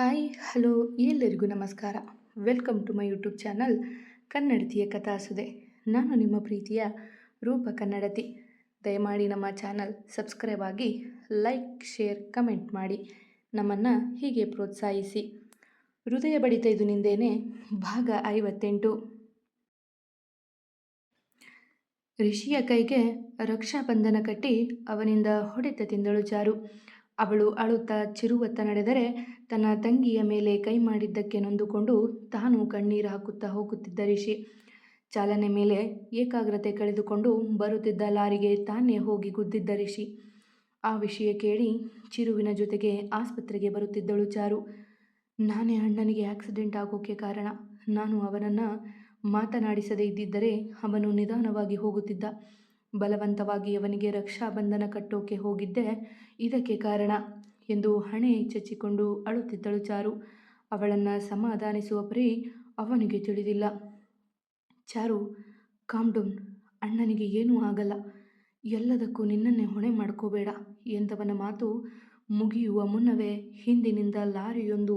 Hi hello ಎಲ್ಲರಿಗೂ ನಮಸ್ಕಾರ. Welcome to my YouTube channel ಕನ್ನಡತಿಯ ಕಥಾಸುದೆ ನಾನು ನಿಮ್ಮ ಪ್ರೀತಿಯ ರೂಪ ಕನ್ನಡತಿ. ದಯಮಾಡಿ ನಮ್ಮ ಚಾನಲ್ ಸಬ್ಸ್ಕ್ರೈಬ್ ಆಗಿ ಲೈಕ್ ಶೇರ್ ಕಮೆಂಟ್ ಮಾಡಿ. ನಮ್ಮನ್ನು ಹೀಗೆ ಪ್ರೋತ್ಸಾಹಿಸಿ. ಹೃದಯ ಬಡಿತ ಇದು ನಿಂದೇನೆ. ಭಾಗ ಐವತ್ತೆಂಟು. ರಿಷಿಯ ಕೈಗೆ ರಕ್ಷಾಬಂಧನ ಕಟ್ಟಿ ಅವನಿಂದ ಹೊಡೆತ ತಿಂದಳು ಚಾರು. ಅವಳು ಅಳುತ್ತಾ ಚಿರುವತ್ತ ನಡೆದರೆ ತನ್ನ ತಂಗಿಯ ಮೇಲೆ ಕೈ ಮಾಡಿದ್ದಕ್ಕೆ ನೊಂದುಕೊಂಡು ತಾನು ಕಣ್ಣೀರು ಹಾಕುತ್ತಾ ಹೋಗುತ್ತಿದ್ದ ರಿಷಿ. ಚಾಲನೆ ಮೇಲೆ ಏಕಾಗ್ರತೆ ಕಳೆದುಕೊಂಡು ಬರುತ್ತಿದ್ದ ಲಾರಿಗೆ ತಾನೇ ಹೋಗಿ ಗುದ್ದಿದ್ದ ರಿಷಿ. ಆ ವಿಷಯ ಕೇಳಿ ಚಿರುವಿನ ಜೊತೆಗೆ ಆಸ್ಪತ್ರೆಗೆ ಬರುತ್ತಿದ್ದಳು ಚಾರು. ನಾನೇ ಅಣ್ಣನಿಗೆ ಆಕ್ಸಿಡೆಂಟ್ ಆಗೋಕ್ಕೆ ಕಾರಣ. ನಾನು ಅವನನ್ನು ಮಾತನಾಡಿಸದೇ ಇದ್ದಿದ್ದರೆ ಅವನು ನಿಧಾನವಾಗಿ ಹೋಗುತ್ತಿದ್ದ. ಬಲವಂತವಾಗಿ ಅವನಿಗೆ ರಕ್ಷಾಬಂಧನ ಕಟ್ಟೋಕೆ ಹೋಗಿದ್ದೆ. ಇದಕ್ಕೆ ಕಾರಣ? ಎಂದು ಹಣೆ ಚಚ್ಚಿಕೊಂಡು ಅಳುತ್ತಿದ್ದಳು ಚಾರು. ಅವಳನ್ನು ಸಮಾಧಾನಿಸುವ ಪರಿ ಅವನಿಗೆ ತಿಳಿದಿಲ್ಲ. Charu, calm down. ಅಣ್ಣನಿಗೆ ಏನೂ ಆಗಲ್ಲ. ಎಲ್ಲದಕ್ಕೂ ನಿನ್ನನ್ನೇ ಹೊಣೆ ಮಾಡ್ಕೋಬೇಡ ಎಂದವನ ಮಾತು ಮುಗಿಯುವ ಮುನ್ನವೇ ಹಿಂದಿನಿಂದ ಲಾರಿಯೊಂದು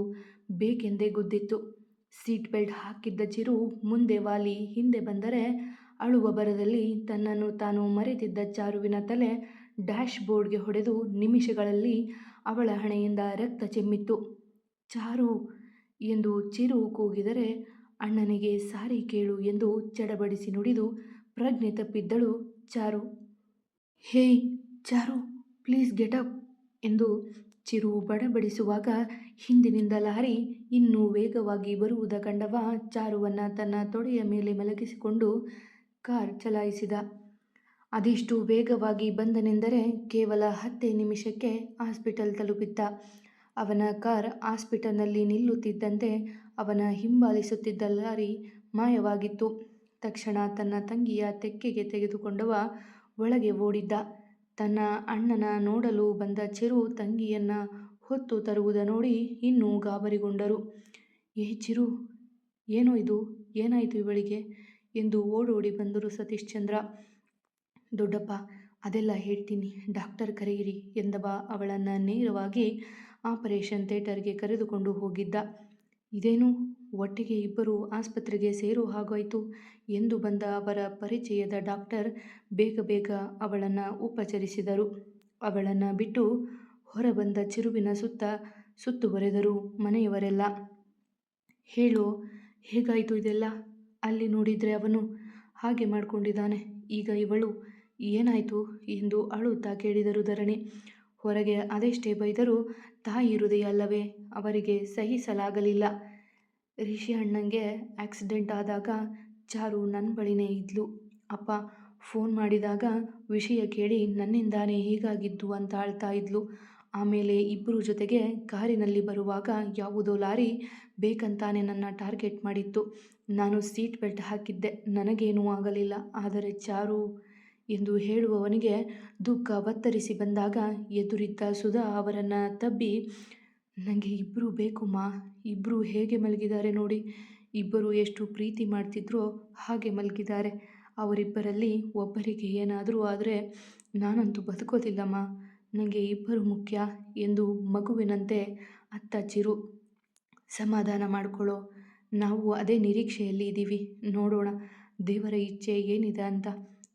ಬೇಕೆಂದೇ ಗುದ್ದಿತ್ತು. ಸೀಟ್ ಬೆಲ್ಟ್ ಹಾಕಿದ್ದ ಚಿರು ಮುಂದೆ ವಾಲಿ ಹಿಂದೆ ಬಂದರೆ ಅಳುವ ಭರದಲ್ಲಿ ತನ್ನನ್ನು ತಾನು ಮರೆತಿದ್ದ ಚಾರುವಿನ ತಲೆ ಡ್ಯಾಶ್ ಬೋರ್ಡ್ಗೆ ಹೊಡೆದು ನಿಮಿಷಗಳಲ್ಲಿ ಅವಳ ಹಣೆಯಿಂದ ರಕ್ತ ಚೆಮ್ಮಿತ್ತು. ಚಾರು, ಎಂದು ಚಿರು ಕೂಗಿದರೆ ಅಣ್ಣನಿಗೆ ಸಾರಿ ಕೇಳು ಎಂದು ಚಡಬಡಿಸಿ ನುಡಿದು ಪ್ರಜ್ಞೆ ತಪ್ಪಿದ್ದಳು Charu. Hey Charu, please get up ಎಂದು ಚಿರು ಬಡಬಡಿಸುವಾಗ ಹಿಂದಿನಿಂದ ಲಾರಿ ಇನ್ನೂ ವೇಗವಾಗಿ ಬರುವುದ ಕಂಡವ ಚಾರುವನ್ನು ತನ್ನ ತೊಡೆಯ ಮೇಲೆ ಮಲಗಿಸಿಕೊಂಡು ಕಾರ್ ಚಲಾಯಿಸಿದ. ಅದೆಷ್ಟು ವೇಗವಾಗಿ ಬಂದನೆಂದರೆ ಕೇವಲ ಹತ್ತೇ ನಿಮಿಷಕ್ಕೆ ಹಾಸ್ಪಿಟಲ್ ತಲುಪಿದ್ದ. ಅವನ ಕಾರ್ ಹಾಸ್ಪಿಟಲ್ನಲ್ಲಿ ನಿಲ್ಲುತ್ತಿದ್ದಂತೆ ಅವನ ಹಿಂಬಾಲಿಸುತ್ತಿದ್ದ ಲಾರಿ ಮಾಯವಾಗಿತ್ತು. ತಕ್ಷಣ ತನ್ನ ತಂಗಿಯ ತೆಕ್ಕೆಗೆ ತೆಗೆದುಕೊಂಡವ ಒಳಗೆ ಓಡಿದ್ದ. ತನ್ನ ಅಣ್ಣನ ನೋಡಲು ಬಂದ ಚಿರು ತಂಗಿಯನ್ನ ಹೊತ್ತು ತರುವುದ ನೋಡಿ ಇನ್ನೂ ಗಾಬರಿಗೊಂಡರು. ಏ ಚಿರು, ಏನೋ ಇದು? ಏನಾಯಿತು ಇವಳಿಗೆ? ಎಂದು ಓಡೋಡಿ ಬಂದರು ಸತೀಶ್ಚಂದ್ರ ದೊಡ್ಡಪ್ಪ, ಅದೆಲ್ಲ ಹೇಳ್ತೀನಿ. ಡಾಕ್ಟರ್ ಕರೆಯಿರಿ ಎಂದವ ಅವಳನ್ನು ನೇರವಾಗಿ ಆಪರೇಷನ್ ಥಿಯೇಟರ್ಗೆ ಕರೆದುಕೊಂಡು ಹೋಗಿದ್ದ. ಇದೇನು? ಒಟ್ಟಿಗೆ ಇಬ್ಬರು ಆಸ್ಪತ್ರೆಗೆ ಸೇರೋ ಹಾಗಾಯಿತು? ಎಂದು ಬಂದ ಅವರ ಪರಿಚಯದ ಡಾಕ್ಟರ್ ಬೇಗ ಬೇಗ ಅವಳನ್ನು ಉಪಚರಿಸಿದರು. ಅವಳನ್ನು ಬಿಟ್ಟು ಹೊರಬಂದ ಚಿರುವಿನ ಸುತ್ತ ಸುತ್ತುವರೆದರು ಮನೆಯವರೆಲ್ಲ. ಹೇಳು, ಹೇಗಾಯಿತು ಇದೆಲ್ಲ? ಅಲ್ಲಿ ನೋಡಿದರೆ ಅವನು ಹಾಗೆ ಮಾಡಿಕೊಂಡಿದ್ದಾನೆ. ಈಗ ಇವಳು, ಏನಾಯಿತು ಎಂದು ಅಳುತ್ತಾ ಕೇಳಿದರು ಧರಣಿ. ಹೊರಗೆ ಅದೆಷ್ಟೇ ಬೈದರೂ ತಾಯಿ ಹೃದಯ ಅಲ್ಲವೇ, ಅವರಿಗೆ ಸಹಿಸಲಾಗಲಿಲ್ಲ. ರಿಷಿ ಅಣ್ಣಂಗೆ ಆಕ್ಸಿಡೆಂಟ್ ಆದಾಗ ಚಾರು ನನ್ನ ಬಳಿನೇ ಇದ್ಲು. ಅಪ್ಪ ಫೋನ್ ಮಾಡಿದಾಗ ವಿಷಯ ಕೇಳಿ ನನ್ನಿಂದಾನೇ ಹೀಗಾಗಿದ್ದು ಅಂತ ಅಳ್ತಾ ಇದ್ಲು. ಆಮೇಲೆ ಇಬ್ಬರು ಜೊತೆಗೆ ಕಾರಿನಲ್ಲಿ ಬರುವಾಗ ಯಾವುದೋ ಲಾರಿ ಬೇಕಂತಾನೆ ನನ್ನ ಟಾರ್ಗೆಟ್ ಮಾಡಿತ್ತು. ನಾನು ಸೀಟ್ ಬೆಲ್ಟ್ ಹಾಕಿದ್ದೆ. ನನಗೇನೂ ಆಗಲಿಲ್ಲ. ಆದರೆ ಚಾರು ಎಂದು ಹೇಳುವವನಿಗೆ ದುಃಖ ಒತ್ತರಿಸಿ ಬಂದಾಗ ಎದುರಿದ್ದ ಸುಧಾ ಅವರನ್ನು ತಬ್ಬಿ ನನಗೆ ಇಬ್ಬರು ಬೇಕು ಮಾ. ಇಬ್ಬರು ಹೇಗೆ ಮಲಗಿದ್ದಾರೆ ನೋಡಿ. ಇಬ್ಬರು ಎಷ್ಟು ಪ್ರೀತಿ ಮಾಡ್ತಿದ್ರೋ ಹಾಗೆ ಮಲಗಿದ್ದಾರೆ. ಅವರಿಬ್ಬರಲ್ಲಿ ಒಬ್ಬರಿಗೆ ಏನಾದರೂ ಆದರೆ ನಾನಂತೂ ಬದುಕೋದಿಲ್ಲಮ್ಮ ನನಗೆ ಇಬ್ಬರು ಮುಖ್ಯ ಎಂದು ಮಗುವಿನಂತೆ ಅತ್ತ ಚಿರು. ಸಮಾಧಾನ ಮಾಡಿಕೊಳ್ಳೋ, ನಾವು ಅದೇ ನಿರೀಕ್ಷೆಯಲ್ಲಿ ಇದ್ದೀವಿ ನೋಡೋಣ, ದೇವರ ಇಚ್ಛೆ ಏನಿದೆ ಅಂತ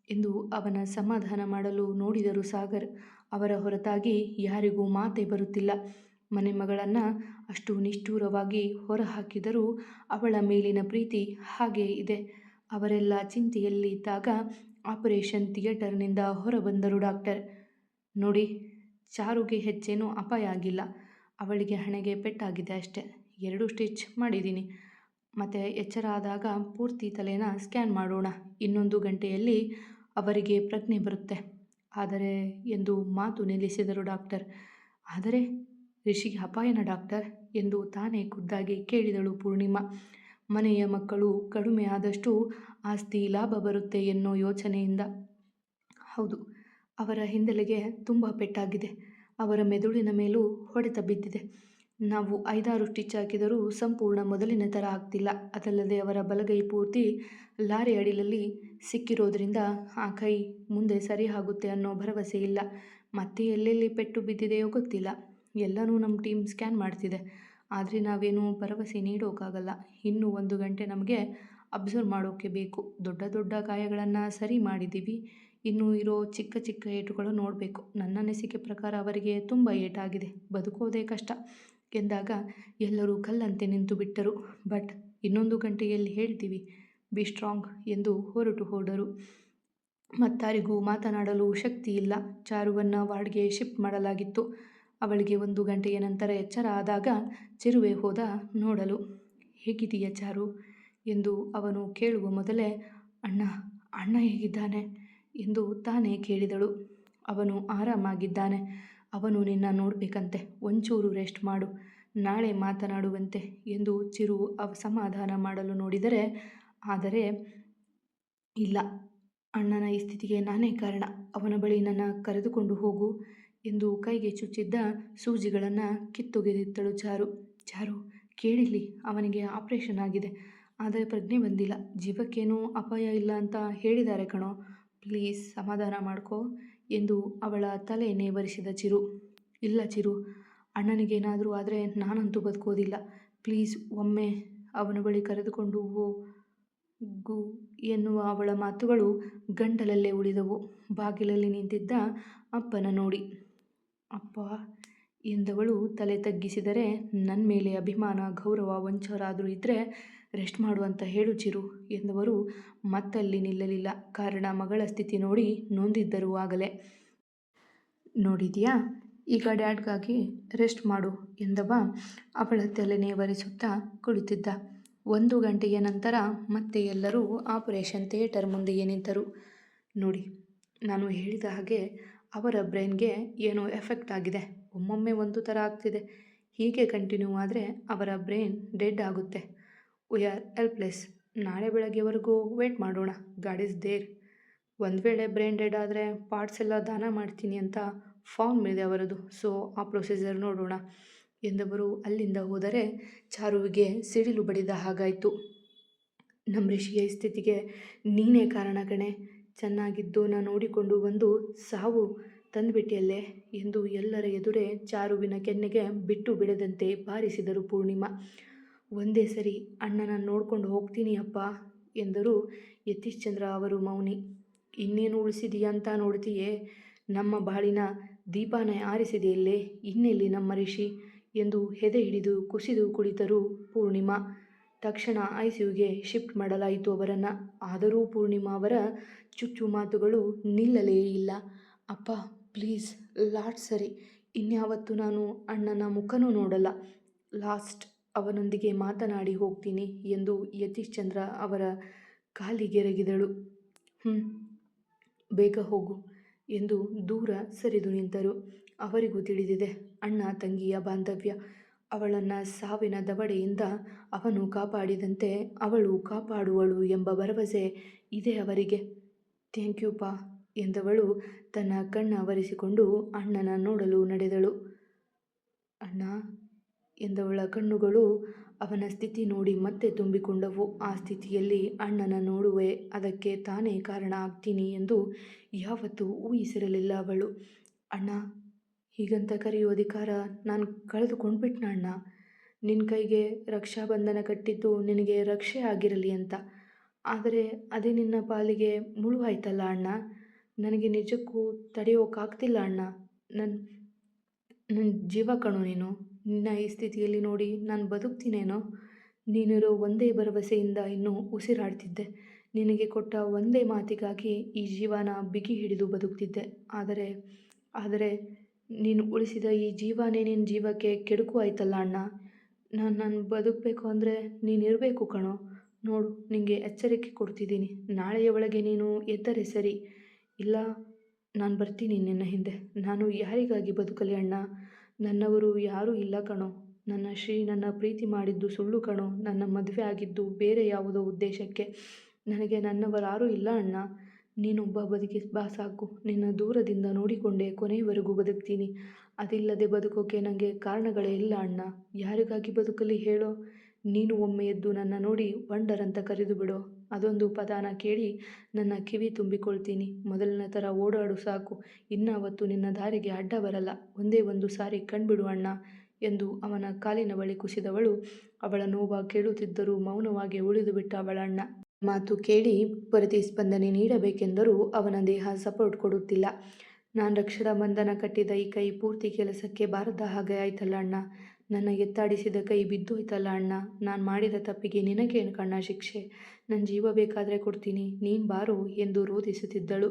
ಎಂದು ಅವನ ಸಮಾಧಾನ ಮಾಡಲು ನೋಡಿದರು ಸಾಗರ್ ಅವರ ಹೊರತಾಗಿ ಯಾರಿಗೂ ಮಾತೇ ಬರುತ್ತಿಲ್ಲ. ಮನೆ ಮಗಳನ್ನು ಅಷ್ಟು ನಿಷ್ಠೂರವಾಗಿ ಹೊರಹಾಕಿದರೂ ಅವಳ ಮೇಲಿನ ಪ್ರೀತಿ ಹಾಗೇ ಇದೆ. ಅವರೆಲ್ಲ ಚಿಂತೆಯಲ್ಲಿ ಇದ್ದಾಗ ಆಪರೇಷನ್ ಥಿಯೇಟರ್ನಿಂದ ಹೊರಬಂದರು ಡಾಕ್ಟರ್. ನೋಡಿ, ಚಾರುಗೆ ಹೆಚ್ಚೇನೂ ಅಪಾಯ ಆಗಿಲ್ಲ. ಅವಳಿಗೆ ಹಣೆಗೆ ಪೆಟ್ಟಾಗಿದೆ ಅಷ್ಟೆ. ಎರಡು ಸ್ಟಿಚ್ ಮಾಡಿದ್ದೀನಿ ಮತ್ತು ಎಚ್ಚರ ಆದಾಗ ಪೂರ್ತಿ ತಲೆನ ಸ್ಕ್ಯಾನ್ ಮಾಡೋಣ. ಇನ್ನೊಂದು ಗಂಟೆಯಲ್ಲಿ ಅವರಿಗೆ ಪ್ರಜ್ಞೆ ಬರುತ್ತೆ. ಆದರೆ, ಎಂದು ಮಾತು ನಿಲ್ಲಿಸಿದರು ಡಾಕ್ಟರ್. ಆದರೆ, ರಿಷಿಗೆ ಅಪಾಯನ ಡಾಕ್ಟರ್ ಎಂದು ತಾನೇ ಖುದ್ದಾಗಿ ಕೇಳಿದಳು ಪೂರ್ಣಿಮಾ. ಮನೆಯ ಮಕ್ಕಳು ಕಡಿಮೆ ಆದಷ್ಟು ಆಸ್ತಿ ಲಾಭ ಬರುತ್ತೆ ಎನ್ನೋ ಯೋಚನೆಯಿಂದ. ಹೌದು ಅವರ ಹಿಂದೆಲೆಗೆ ತುಂಬ ಪೆಟ್ಟಾಗಿದೆ. ಅವರ ಮೆದುಳಿನ ಮೇಲೂ ಹೊಡೆತ ಬಿದ್ದಿದೆ. ನಾವು ಐದಾರು ಸ್ಟಿಚ್ ಹಾಕಿದರೂ ಸಂಪೂರ್ಣ ಮೊದಲಿನ ಥರ ಆಗ್ತಿಲ್ಲ. ಅದಲ್ಲದೆ ಅವರ ಬಲಗೈ ಪೂರ್ತಿ ಲಾರಿ ಅಡಿಲಲ್ಲಿ ಸಿಕ್ಕಿರೋದ್ರಿಂದ ಆ ಕೈ ಮುಂದೆ ಸರಿ ಆಗುತ್ತೆ ಅನ್ನೋ ಭರವಸೆ ಇಲ್ಲ. ಮತ್ತೆ ಎಲ್ಲೆಲ್ಲಿ ಪೆಟ್ಟು ಬಿದ್ದಿದೆಯೋ ಗೊತ್ತಿಲ್ಲ. ಎಲ್ಲನೂ ನಮ್ಮ ಟೀಮ್ ಸ್ಕ್ಯಾನ್ ಮಾಡ್ತಿದೆ. ಆದರೆ ನಾವೇನು ಭರವಸೆ ನೀಡೋಕ್ಕಾಗಲ್ಲ ಇನ್ನೂ ಒಂದು ಗಂಟೆ ನಮಗೆ ಅಬ್ಸರ್ವ್ ಮಾಡೋಕ್ಕೆ ಬೇಕು. ದೊಡ್ಡ ದೊಡ್ಡ ಗಾಯಗಳನ್ನು ಸರಿ ಮಾಡಿದ್ದೀವಿ. ಇನ್ನು ಇರೋ ಚಿಕ್ಕ ಚಿಕ್ಕ ಏಟುಗಳು ನೋಡಬೇಕು. ನನ್ನ ಅನಿಸಿಕೆ ಪ್ರಕಾರ ಅವರಿಗೆ ತುಂಬ ಏಟಾಗಿದೆ. ಬದುಕೋದೇ ಕಷ್ಟ ಎಂದಾಗ ಎಲ್ಲರೂ ಕಲ್ಲಂತೆ ನಿಂತು ಬಿಟ್ಟರು. ಬಟ್ ಇನ್ನೊಂದು ಗಂಟೆಯಲ್ಲಿ ಹೇಳ್ತೀವಿ, ಬಿ ಸ್ಟ್ರಾಂಗ್ ಎಂದು ಹೊರಟು ಹೋದರು. ಮತ್ತಾರಿಗೂ ಮಾತನಾಡಲು ಶಕ್ತಿ ಇಲ್ಲ. ಚಾರುವನ್ನು ವಾರ್ಡ್ಗೆ ಶಿಫ್ಟ್ ಮಾಡಲಾಗಿತ್ತು. ಅವಳಿಗೆ ಒಂದು ಗಂಟೆಯ ನಂತರ ಎಚ್ಚರ ಆದಾಗ ಚಿರುವೆ ಹೋದ ನೋಡಲು ಹೇಗಿದೆಯ ಚಾರು? ಎಂದು ಅವನು ಕೇಳುವ ಮೊದಲೇ, ಅಣ್ಣ ಅಣ್ಣ ಹೇಗಿದ್ದಾನೆ? ಎಂದು ತಾನೇ ಕೇಳಿದಳು. ಅವನು ಆರಾಮಾಗಿದ್ದಾನೆ. ಅವನು ನಿನ್ನ ನೋಡಬೇಕಂತೆ. ಒಂಚೂರು ರೆಸ್ಟ್ ಮಾಡು. ನಾಳೆ ಮಾತನಾಡುವಂತೆ ಎಂದು ಚಿರು ಅವ ಸಮಾಧಾನ ಮಾಡಲು ನೋಡಿದರೆ, ಆದರೆ ಇಲ್ಲ. ಅಣ್ಣನ ಈ ಸ್ಥಿತಿಗೆ ನಾನೇ ಕಾರಣ. ಅವನ ಬಳಿ ನನ್ನ ಕರೆದುಕೊಂಡು ಹೋಗು ಎಂದು ಕೈಗೆ ಚುಚ್ಚಿದ್ದ ಸೂಜಿಗಳನ್ನು ಕಿತ್ತೊಗೆದಿತ್ತಳು ಚಾರು. ಚಾರು, ಕೇಳಿಲ್ಲಿ, ಅವನಿಗೆ ಆಪರೇಷನ್ ಆಗಿದೆ. ಆದರೆ ಪ್ರಜ್ಞೆ ಬಂದಿಲ್ಲ. ಜೀವಕ್ಕೇನೂ ಅಪಾಯ ಇಲ್ಲ ಅಂತ ಹೇಳಿದ್ದಾರೆ ಕಣೋ. ಪ್ಲೀಸ್ ಸಮಾಧಾನ ಮಾಡ್ಕೋ ಎಂದು ಅವಳ ತಲೆ ನೇವರಿಸಿದ ಚಿರು. ಇಲ್ಲ ಚಿರು, ಅಣ್ಣನಿಗೇನಾದರೂ ಆದರೆ ನಾನಂತೂ ಬದುಕೋದಿಲ್ಲ. ಪ್ಲೀಸ್ ಒಮ್ಮೆ ಅವನ ಬಳಿ ಕರೆದುಕೊಂಡು ಹೋಗು ಎನ್ನುವ ಅವಳ ಮಾತುಗಳು ಗಂಟಲಲ್ಲೇ ಉಳಿದವು. ಬಾಗಿಲಲ್ಲಿ ನಿಂತಿದ್ದ ಅಪ್ಪನ ನೋಡಿ. ಅಪ್ಪ ಎಂದವಳು ತಲೆ ತಗ್ಗಿಸಿದರೆ ನನ್ನ ಮೇಲೆ ಅಭಿಮಾನ, ಗೌರವ, ವಂಚರಾದರೂ ಇದ್ದರೆ ರೆಸ್ಟ್ ಮಾಡು ಅಂತ ಹೇಳು ಚಿರು ಎಂದವರು ಮತ್ತಲ್ಲಿ ನಿಲ್ಲಲಿಲ್ಲ. ಕಾರಣ ಮಗಳ ಸ್ಥಿತಿ ನೋಡಿ ನೊಂದಿದ್ದರು ಆಗಲೇ. ನೋಡಿದೀಯಾ? ಈಗ ಡ್ಯಾಡ್ಗಾಗಿ ರೆಸ್ಟ್ ಮಾಡು ಎಂದವ ಅವಳ ತಲೆನೇ ನೇವರಿಸುತ್ತಾ ಕುಳಿತಿದ್ದ. ಒಂದು ಗಂಟೆಯ ನಂತರ ಮತ್ತೆ ಎಲ್ಲರೂ ಆಪರೇಷನ್ ಥಿಯೇಟರ್ ಮುಂದೆಯೇ ನಿಂತರು. ನೋಡಿ, ನಾನು ಹೇಳಿದ ಹಾಗೆ ಅವರ ಬ್ರೈನ್ಗೆ ಏನೋ ಎಫೆಕ್ಟ್ ಆಗಿದೆ. ಒಮ್ಮೊಮ್ಮೆ ಒಂದು ಥರ ಆಗ್ತಿದೆ. ಹೀಗೆ ಕಂಟಿನ್ಯೂ ಆದರೆ ಅವರ ಬ್ರೈನ್ ಡೆಡ್ ಆಗುತ್ತೆ. ವಿ ಆರ್ ಹೆಲ್ಪ್ಲೆಸ್ ನಾಳೆ ಬೆಳಗ್ಗೆವರೆಗೂ ವೇಟ್ ಮಾಡೋಣ. ಗಾಡ್ ಇಸ್ ದೇರ್ ಒಂದು ವೇಳೆ ಬ್ರೈನ್ ಡೆಡ್ ಆದರೆ ಪಾರ್ಟ್ಸ್ ಎಲ್ಲ ದಾನ ಮಾಡ್ತೀನಿ ಅಂತ ಫಾರ್ಮ್ ಇದೆ ಅವರದು. ಸೊ ಆ ಪ್ರೊಸೀಜರ್ ನೋಡೋಣ. ಎಂದವರು ಅಲ್ಲಿಂದ ಹೋದರೆ ಚಾರುವಿಗೆ ಸಿಡಿಲು ಬಡಿದ ಹಾಗಾಯಿತು. ನಮ್ಮ ಋಷಿಯ ಸ್ಥಿತಿಗೆ ನೀನೇ ಕಾರಣ ಕಣೆ. ನಾನು ನೋಡಿಕೊಂಡು ಬಂದು ಸಾವು ತಂದುಬಿಟ್ಟಿಯಲ್ಲೇ ಎಂದು ಎಲ್ಲರ ಎದುರೇ ಚಾರುವಿನ ಕೆನ್ನೆಗೆ ಬಿಟ್ಟು ಬಿಡದಂತೆ ಬಾರಿಸಿದರು ಪೂರ್ಣಿಮಾ. ಒಂದೇ ಸರಿ, ಅಣ್ಣನ ನೋಡ್ಕೊಂಡು ಹೋಗ್ತೀನಿ ಅಪ್ಪ ಎಂದರು ಯತೀಶ್ ಚಂದ್ರ ಅವರು ಮೌನಿ. ಇನ್ನೇನು ಉಳಿಸಿದೀಯಾ ಅಂತ ನೋಡ್ತೀಯೇ? ನಮ್ಮ ಬಾಳಿನ ದೀಪಾನ ಆರಿಸಿದೆಯಲ್ಲೇ? ಇನ್ನೆಲ್ಲಿ ನಮ್ಮ ಋಷಿ ಎಂದು ಹೆದೆ ಹಿಡಿದು ಕುಸಿದು ಕುಳಿತರು ಪೂರ್ಣಿಮಾ. ತಕ್ಷಣ ಐಸಿಯುಗೆ ಶಿಫ್ಟ್ ಮಾಡಲಾಯಿತು ಅವರನ್ನು. ಆದರೂ ಪೂರ್ಣಿಮಾ ಅವರ ಚುಚ್ಚು ಮಾತುಗಳು ನಿಲ್ಲಲೇ ಇಲ್ಲ. ಅಪ್ಪ ಪ್ಲೀಸ್ ಲಾಟ್ ಸರಿ. ಇನ್ಯಾವತ್ತು ನಾನು ಅಣ್ಣನ ಮುಖನೂ ನೋಡಲ್ಲ. ಲಾಸ್ಟ್ ಅವನೊಂದಿಗೆ ಮಾತನಾಡಿ ಹೋಗ್ತೀನಿ ಎಂದು ಯತೀಶ್ ಚಂದ್ರ ಅವರ ಕಾಲಿಗೆರಗಿದಳು. ಹ್ಞೂ ಬೇಗ ಹೋಗು ಎಂದು ದೂರ ಸರಿದು ನಿಂತರು. ಅವರಿಗೂ ತಿಳಿದಿದೆ, ಅಣ್ಣ ತಂಗಿಯ ಬಾಂಧವ್ಯ. ಅವಳನ್ನು ಸಾವಿನ ದವಡೆಯಿಂದ ಅವನು ಕಾಪಾಡಿದಂತೆ ಅವಳು ಕಾಪಾಡುವಳು ಎಂಬ ಭರವಸೆ ಇದೆ ಅವರಿಗೆ. ಥ್ಯಾಂಕ್ ಯು ಪಾ. ಎಂದವಳು ತನ್ನ ಕಣ್ಣ ಒರೆಸಿಕೊಂಡು ಅಣ್ಣನ ನೋಡಲು ನಡೆದಳು. ಅಣ್ಣ, ಎಂದವಳ ಕಣ್ಣುಗಳು ಅವನ ಸ್ಥಿತಿ ನೋಡಿ ಮತ್ತೆ ತುಂಬಿಕೊಂಡವು. ಆ ಸ್ಥಿತಿಯಲ್ಲಿ ಅಣ್ಣನ ನೋಡುವೆ ಅದಕ್ಕೆ ತಾನೇ ಕಾರಣ ಆಗ್ತೀನಿ ಎಂದು ಯಾವತ್ತೂ ಊಹಿಸಿರಲಿಲ್ಲ ಅವಳು. ಅಣ್ಣ, ಹೀಗಂತ ಕರೆಯುವ ಅಧಿಕಾರ ನಾನು ಕಳೆದುಕೊಂಡ್ಬಿಟ್ನ ಅಣ್ಣ? ನಿನ್ನ ಕೈಗೆ ರಕ್ಷಾಬಂಧನ ಕಟ್ಟಿದ್ದು ನಿನಗೆ ರಕ್ಷೆ ಆಗಿರಲಿ ಅಂತ. ಆದರೆ ಅದೇ ನಿನ್ನ ಪಾಲಿಗೆ ಮುಳುವಾಯ್ತಲ್ಲ ಅಣ್ಣ? ನನಗೆ ನಿಜಕ್ಕೂ ತಡೆಯೋಕ್ಕಾಗ್ತಿಲ್ಲ ಅಣ್ಣ. ನನ್ನ ನನ್ನ ಜೀವ ಕಣೋ ನೀನು. ನಿನ್ನ ಈ ಸ್ಥಿತಿಯಲ್ಲಿ ನೋಡಿ ನಾನು ಬದುಕ್ತೀನೇನೋ? ನೀನಿರೋ ಒಂದೇ ಭರವಸೆಯಿಂದ ಇನ್ನೂ ಉಸಿರಾಡ್ತಿದ್ದೆ. ನಿನಗೆ ಕೊಟ್ಟ ಒಂದೇ ಮಾತಿಗಾಗಿ ಈ ಜೀವನ ಬಿಗಿ ಹಿಡಿದು ಬದುಕ್ತಿದ್ದೆ. ಆದರೆ ಆದರೆ ನೀನು ಉಳಿಸಿದ ಈ ಜೀವನೇ ನಿನ್ನ ಜೀವಕ್ಕೆ ಕೆಡುಕು ಆಯ್ತಲ್ಲ ಅಣ್ಣ. ನಾನು ನಾನು ಬದುಕಬೇಕು ಅಂದರೆ ನೀನು ಇರಬೇಕು ಕಣೋ. ನೋಡು ನಿನಗೆ ಎಚ್ಚರಿಕೆ ಕೊಡ್ತಿದ್ದೀನಿ. ನಾಳೆಯ ಒಳಗೆ ನೀನು ಎದ್ದರೆ ಸರಿ. ಇಲ್ಲ, ನಾನು ಬರ್ತೀನಿ ನಿನ್ನ ಹಿಂದೆ. ನಾನು ಯಾರಿಗಾಗಿ ಬದುಕಲಿ ಅಣ್ಣ? ನನ್ನವರು ಯಾರೂ ಇಲ್ಲ ಕಣೋ. ನನ್ನ ಶ್ರೀ, ನನ್ನ ಪ್ರೀತಿ ಮಾಡಿದ್ದು ಸುಳ್ಳು ಕಣೋ. ನನ್ನ ಮದುವೆ ಆಗಿದ್ದು ಬೇರೆ ಯಾವುದೋ ಉದ್ದೇಶಕ್ಕೆ. ನನಗೆ ನನ್ನವರಾರೂ ಇಲ್ಲ ಅಣ್ಣ. ನೀನೊಬ್ಬ ಬದುಕಿ, ಬಾ ಸಾಕು. ನಿನ್ನ ದೂರದಿಂದ ನೋಡಿಕೊಂಡೇ ಕೊನೆಯವರೆಗೂ ಬದುಕ್ತೀನಿ. ಅದಿಲ್ಲದೆ ಬದುಕೋಕೆ ನನಗೆ ಕಾರಣಗಳೇ ಇಲ್ಲ ಅಣ್ಣ. ಯಾರಿಗಾಗಿ ಬದುಕಲಿ ಹೇಳೋ? ನೀನು ಒಮ್ಮೆ ಎದ್ದು ನನ್ನ ನೋಡಿ ವಂಡರ್ ಅಂತ ಕರೆದು ಬಿಡು ಅದೊಂದು ಪದಾನ ಕೇಳಿ ನನ್ನ ಕಿವಿ ತುಂಬಿಕೊಳ್ತೀನಿ. ಮೊದಲಿನ ಥರ ಓಡಾಡು ಸಾಕು. ಇನ್ನಾವತ್ತು ನಿನ್ನ ದಾರಿಗೆ ಅಡ್ಡ ಬರಲ್ಲ. ಒಂದೇ ಒಂದು ಸಾರಿ ಕಣ್ಬಿಡು ಅಣ್ಣ ಎಂದು ಅವನ ಕಾಲಿನ ಬಳಿ ಕುಸಿದವಳು ಅವಳ ನೋವ ಕೇಳುತ್ತಿದ್ದರೂ ಮೌನವಾಗಿ ಉಳಿದುಬಿಟ್ಟ ಅವಳ ಅಣ್ಣ. ಮಾತು ಕೇಳಿ ಪ್ರತಿಸ್ಪಂದನೆ ನೀಡಬೇಕೆಂದರೂ ಅವನ ದೇಹ ಸಪೋರ್ಟ್ ಕೊಡುತ್ತಿಲ್ಲ. ನಾನು ರಕ್ಷಣಾ ಬಂಧನ ಕಟ್ಟಿದ ಈ ಕೈ ಪೂರ್ತಿ ಕೆಲಸಕ್ಕೆ ಬಾರದ ಹಾಗೆ ಆಯ್ತಲ್ಲ ಅಣ್ಣ. ನನ್ನ ಎತ್ತಾಡಿಸಿದ ಕೈ ಬಿದ್ದೋಯ್ತಲ್ಲ ಅಣ್ಣ, ನಾನು ಮಾಡಿದ ತಪ್ಪಿಗೆ ನಿನಗೇನು ಕಣ್ಣ ಶಿಕ್ಷೆ? ನನ್ನ ಜೀವ ಬೇಕಾದರೆ ಕೊಡ್ತೀನಿ, ನೀನು ಬಾರು ಎಂದು ರೋಧಿಸುತ್ತಿದ್ದಳು.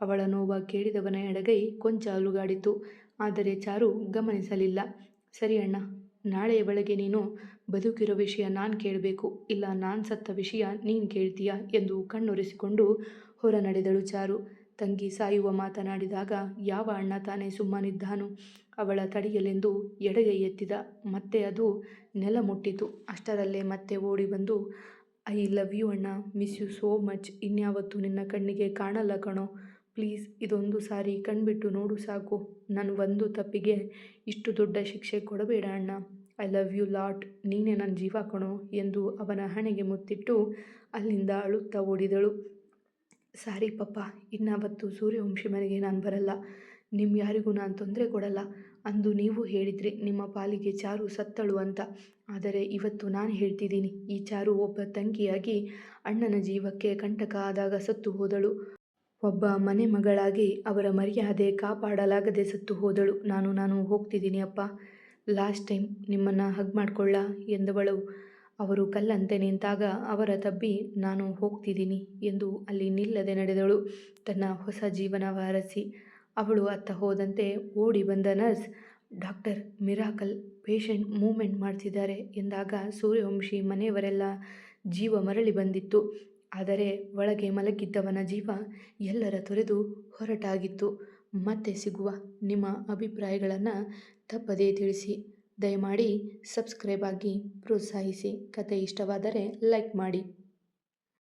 ಅವಳ ನೋವ ಕೇಳಿದವನ ಎಡಗೈ ಕೊಂಚ ಅಲುಗಾಡಿತು ಆದರೆ ಚಾರು ಗಮನಿಸಲಿಲ್ಲ. ಸರಿ ಅಣ್ಣ ನಾಳೆಯ ಬೆಳಗ್ಗೆ ನೀನು ಬದುಕಿರೋ ವಿಷಯ ನಾನು ಕೇಳಬೇಕು, ಇಲ್ಲ ನಾನು ಸತ್ತ ವಿಷಯ ನೀನು ಕೇಳ್ತೀಯಾ ಎಂದು ಕಣ್ಣೊರೆಸಿಕೊಂಡು ಹೊರ ನಡೆದಳು ಚಾರು. ತಂಗಿ ಸಾಯುವ ಮಾತನಾಡಿದಾಗ ಯಾವ ಅಣ್ಣ ತಾನೇ ಸುಮ್ಮನಿದ್ದಾನು ಅವಳ ತಡೆಯಲೆಂದು ಎಡಗೈ ಎತ್ತಿದ. ಮತ್ತೆ ಅದು ನೆಲ ಮುಟ್ಟಿತು. ಅಷ್ಟರಲ್ಲೇ ಮತ್ತೆ ಓಡಿ ಬಂದು, ಐ ಲವ್ ಯು ಅಣ್ಣ, ಮಿಸ್ ಯು ಸೋ ಮಚ್. ಇನ್ಯಾವತ್ತು ನಿನ್ನ ಕಣ್ಣಿಗೆ ಕಾಣಲ್ಲ ಕಣೋ. ಪ್ಲೀಸ್, ಇದೊಂದು ಸಾರಿ ಕಣ್ಬಿಟ್ಟು ನೋಡು ಸಾಕು. ನಾನು ಒಂದು ತಪ್ಪಿಗೆ ಇಷ್ಟು ದೊಡ್ಡ ಶಿಕ್ಷೆ ಕೊಡಬೇಡ ಅಣ್ಣ. I love you lot. ನೀನೇ ನನ್ನ ಜೀವ ಕಣೋ ಎಂದು ಅವನ ಹಣೆಗೆ ಮುತ್ತಿಟ್ಟು ಅಲ್ಲಿಂದ ಅಳುತ್ತಾ ಓಡಿದಳು. ಸಾರಿ ಪಪ್ಪ, ಇನ್ನಾವತ್ತು ಸೂರ್ಯವಂಶಿ ಮನೆಗೆ ನಾನು ಬರಲ್ಲ. ನಿಮ್ಮ ಯಾರಿಗೂ ನಾನು ತೊಂದರೆ ಕೊಡಲ್ಲ. ಅಂದು ನೀವು ಹೇಳಿದ್ರಿ, ನಿಮ್ಮ ಪಾಲಿಗೆ ಚಾರು ಸತ್ತಳು ಅಂತ. ಆದರೆ ಇವತ್ತು ನಾನು ಹೇಳ್ತಿದ್ದೀನಿ, ಈ ಚಾರು ಒಬ್ಬ ತಂಗಿಯಾಗಿ ಅಣ್ಣನ ಜೀವಕ್ಕೆ ಕಂಟಕ ಆದಾಗ ಸತ್ತು ಹೋದಳು. ಒಬ್ಬ ಮನೆ ಮಗಳಾಗಿ ಅವರ ಮರ್ಯಾದೆ ಕಾಪಾಡಲಾಗದೆ ಸತ್ತು ಹೋದಳು. ನಾನು ನಾನು ಹೋಗ್ತಿದ್ದೀನಿ ಅಪ್ಪ. ಲಾಸ್ಟ್ ಟೈಮ್ ನಿಮ್ಮನ್ನು ಹಗ್ ಮಾಡಿಕೊಳ್ಳ ಎಂದವಳು. ಅವರು ಕಲ್ಲಂತೆ ನಿಂತಾಗ ಅವರ ತಬ್ಬಿ, ನಾನು ಹೋಗ್ತಿದ್ದೀನಿ ಎಂದು ಅಲ್ಲಿ ನಿಲ್ಲದೆ ನಡೆದಳು ತನ್ನ ಹೊಸ ಜೀವನ ವಾರಸಿ. ಅವಳು ಅತ್ತ ಹೋದಂತೆ ಓಡಿ ಬಂದ nurse, doctor miracle patient movement ಮಾಡ್ತಿದ್ದಾರೆ ಎಂದಾಗ ಸೂರ್ಯವಂಶಿ ಮನೆಯವರೆಲ್ಲ ಜೀವ ಮರಳಿ ಬಂದಿತ್ತು. ಆದರೆ ಒಳಗೆ ಮಲಗಿದ್ದವನ ಜೀವ ಎಲ್ಲರ ತೊರೆದು ಹೊರಟಾಗಿತ್ತು. ಮತ್ತೆ ಸಿಗುವ ನಿಮ್ಮ ಅಭಿಪ್ರಾಯಗಳನ್ನು ತಪ್ಪದೇ ತಿಳಿಸಿ. ದಯಮಾಡಿ ಸಬ್ಸ್ಕ್ರೈಬ್ ಆಗಿ ಪ್ರೋತ್ಸಾಹಿಸಿ. ಕತೆ ಇಷ್ಟವಾದರೆ ಲೈಕ್ ಮಾಡಿ.